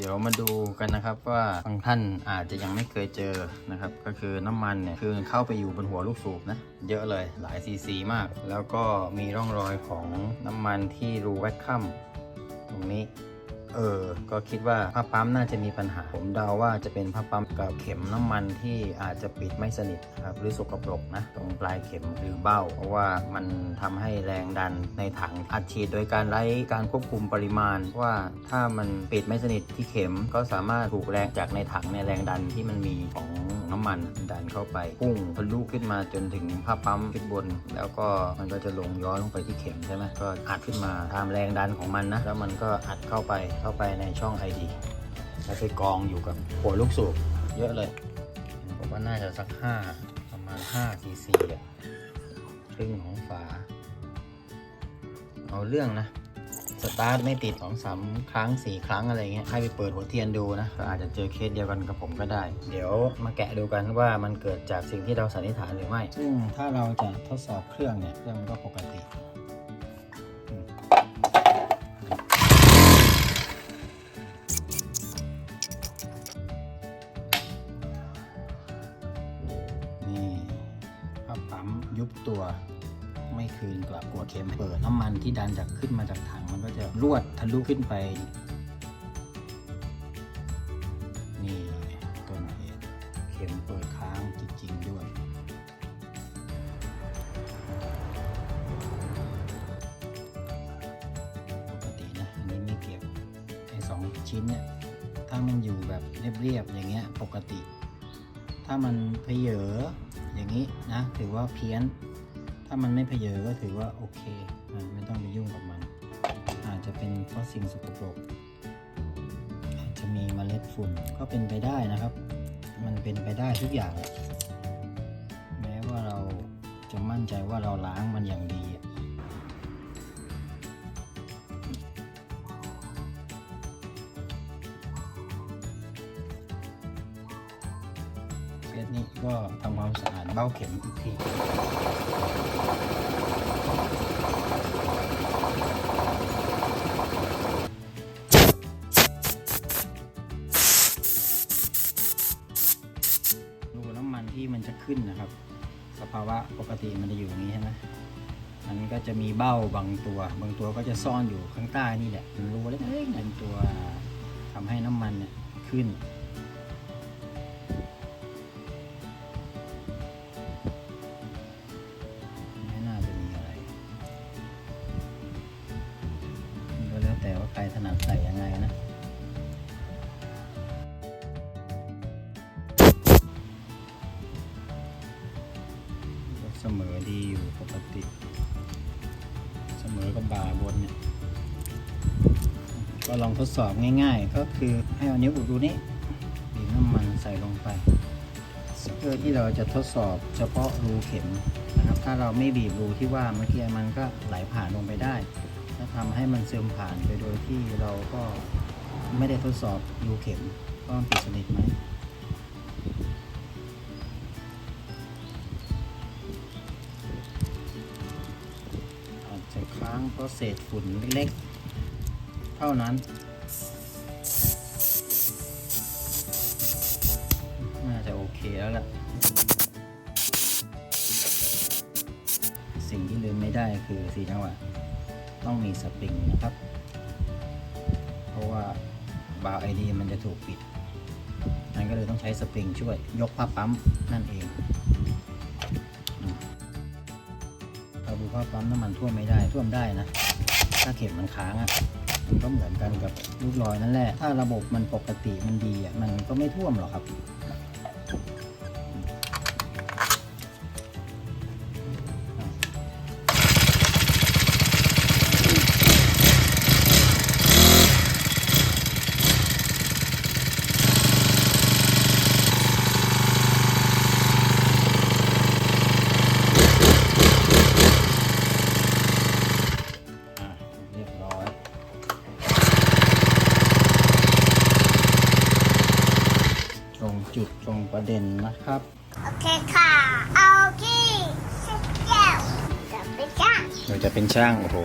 เดี๋ยวมาดูกันนะครับว่าบางท่านอาจจะยังไม่เคยเจอนะครับ ก็คือน้ำมันเนี่ยคือเข้าไปอยู่บนหัวลูกสูบนะเยอะเลยหลายซีซีมาก แล้วก็มีร่องรอยของน้ำมันที่รูแวคคัมตรงนี้ เออ ก็คิดว่าผ้าปั๊มน่าจะมีปัญหา ผมเดาว่าจะเป็นผ้าปั๊มกับเข็มน้ำมันที่อาจจะปิดไม่สนิทครับหรือสกปรกนะตรงปลายเข็มหรือเบ้า เพราะว่ามันทำให้แรงดันในถังอัดฉีดโดยการไล่การควบคุมปริมาณว่าถ้ามันปิดไม่สนิทที่เข็มก็สามารถถูกแรงจากในถังในแรงดันที่มันมีของน้ำมันดันเข้าไปพุ่งทะลุขึ้นมาจนถึงผ้าปั๊มขึ้นบน แล้วก็มันก็จะลงย้อนลงไปที่เข็มใช่ไหมก็อัดขึ้นมาตามแรงดันของมันนะแล้วมันก็อัดเข้าไปเข้าไปในช่อง ID แล้วไปกองอยู่กับหัวลูกสูบเยอะเลยผมว่าน่าจะสัก 5 ประมาณ5 cc อะครึ่งของฝา เอาเรื่องนะ สตาร์ทไม่ติดสองสามครั้งสี่ครั้งอะไรเงี้ยให้ไปเปิดหัวเทียนดูนะอาจจะเจอเคสเดียวกันกับผมก็ได้ เดี๋ยวมาแกะดูกันว่ามันเกิดจากสิ่งที่เราสันนิษฐานหรือไม่ซึ่งถ้าเราจะทดสอบเครื่องเนี่ยเครื่องมันก็ปกติ ยุบตัวไม่คืนกลับกดเข็มเปิดน้ำมันที่ดันจากขึ้นมาจากถังมันก็จะรวดทะลุขึ้นไป นี่ต้นเหตุเข็มเปิดค้างจริงๆด้วย ปกตินะอันนี้ไม่เก็บไอ้สองชิ้นเนี่ยถ้ามันอยู่แบบเรียบๆอย่างเงี้ยปกติ ถ้ามันเพเยอ อย่างนี้นะถือว่าเพี้ยน ถ้ามันไม่เพเยอก็ถือว่าโอเคอะไม่ต้องไปยุ่งกับมัน อาจจะเป็นเพราะสิ่งสกปรกอาจจะมีเมล็ดฝุ่นก็เป็นไปได้นะครับ มันเป็นไปได้ทุกอย่างแหละแม้ว่าเราจะมั่นใจว่าเราล้างมันอย่างดี สนี้ก็ทำความสะอาดเบ้าเข็มอีกทีรูน้ำมันที่มันจะขึ้นนะครับ สภาวะปกติมันจะอยู่อย่างนี้ใช่ไหมมันก็จะมีเบ้าบางตัว บางตัวก็จะซ่อนอยู่ข้างใต้นี่แหละเป็นรูเล็กๆเป็นตัวทำให้น้ำมันเนี่ยขึ้น เสมอดีอยู่ปกติ เสมอกับบาบนเนี่ยก็ลองทดสอบง่ายๆ ก็คือให้เอานิ้วอุดรูนี้บีบน้ำมันใส่ลงไปเพื่อที่เราจะทดสอบเฉพาะรูเข็มนะครับ ถ้าเราไม่บีบรูที่ว่าเมื่อกี้มันก็ไหลผ่านลงไปได้ถ้าทำให้มันซึมผ่านไปโดยที่เราก็ไม่ได้ทดสอบรูเข็มว่ามันปิดสนิทไหม งเพราะเศษฝุ่นเล็กๆ เท่านั้นน่าจะโอเคแล้วล่ะ สิ่งที่ลืมไม่ได้คือสีจังหวะ ต้องมีสปริงนะครับ เพราะว่าบาล์วไอดีมันจะถูกปิดนั่นก็เลยต้องใช้สปริงช่วยยกผ้าปั๊มนั่นเองาดูพ่าปั๊มน้ำมันท่วมไม่ได้ท่วมได้นะ ถ้าเข็มมันค้างอะ่ะมันก็เหมือนกันกับลูกลอยนั่นแหละ ถ้าระบบมันปกติมันดีอะ่ะมันก็ไม่ท่วมหรอกครับ ประเด็นนะครับ โอเคค่ะ เอาที่สิบแก้วจะไปจ้างเราจะเป็นช่างโอ้โห